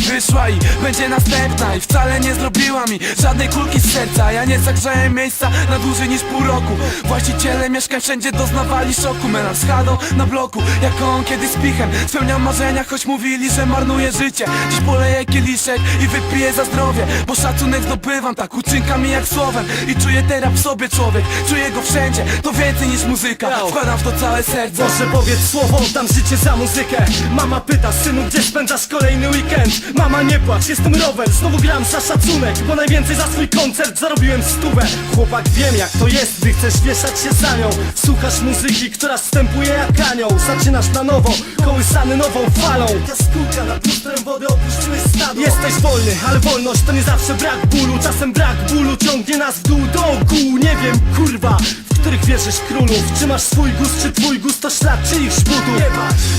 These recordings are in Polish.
wyszła i będzie następna. I wcale nie zrobiła mi żadnej kulki z serca. Ja nie zagrzałem miejsca na dłużej niż pół roku. Właściciele mieszkań wszędzie doznawali szoku. Menel z chadą na bloku, jak on kiedyś z pichem Spełniam marzenia, choć mówili, że marnuję życie. Dziś poleję kieliszek i wypiję za zdrowie Bo szacunek zdobywam. Tak uczynkami jak słowem I czuję teraz w sobie człowiek, czuję go wszędzie To więcej niż muzyka, wkładam w to całe serce. Proszę powiedz słowo, dam życie za muzykę. Mama pyta, synu, gdzie spędzasz kolejny weekend? Mama nie płacz, jestem rower, znowu gram za szacunek Bo najwięcej za swój koncert zarobiłem stówę. Chłopak, wiem jak to jest, gdy chcesz wieszać się za nią. Słuchasz muzyki, która wstępuje jak anioł. Zaczynasz na nowo, kołysany nową falą. Jaskółka nad lustrem wody opuściły stado. Jesteś wolny, ale wolność to nie zawsze brak bólu. Czasem brak bólu ciągnie nas w dół do ogółu. Nie wiem, kurwa, w których wierzysz królów Czy masz swój gust, czy twój gust to ślad czyich szputów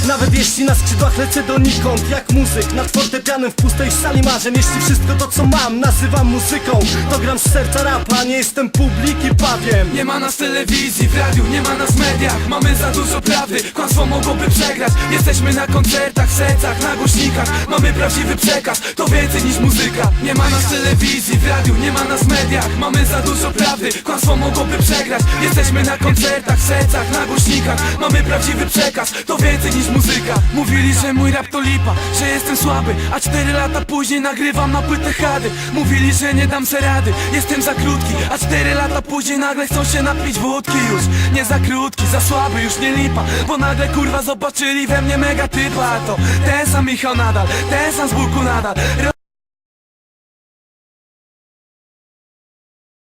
Nawet jeśli na skrzydłach lecę donikąd Jak muzyk nad fortepianem w pustej sali marzeń Jeśli wszystko to co mam nazywam muzyką. To gram z serca rapa, nie jestem publiki pawiem. Nie ma nas telewizji, w radiu, nie ma nas w mediach. Mamy za dużo prawdy, kłamstwo mogłoby przegrać. Jesteśmy na koncertach, w sercach, na głośnikach. Mamy prawdziwy przekaz, to więcej niż muzyka. Nie ma nas telewizji, w radiu, nie ma nas w mediach. Mamy za dużo prawdy, kłamstwo mogłoby przegrać. Jesteśmy na koncertach, w sercach, na głośnikach. Mamy prawdziwy przekaz, to więcej niż muzyka Mówili, że mój rap to lipa, że jestem słaby A cztery lata później nagrywam na płytę chady Mówili, że nie dam se rady, jestem za krótki A cztery lata później nagle chcą się napić wódki już. Nie za krótki, za słaby, już nie lipa Bo nagle kurwa zobaczyli we mnie mega typa. A to ten sam Michał nadal, ten sam z nadal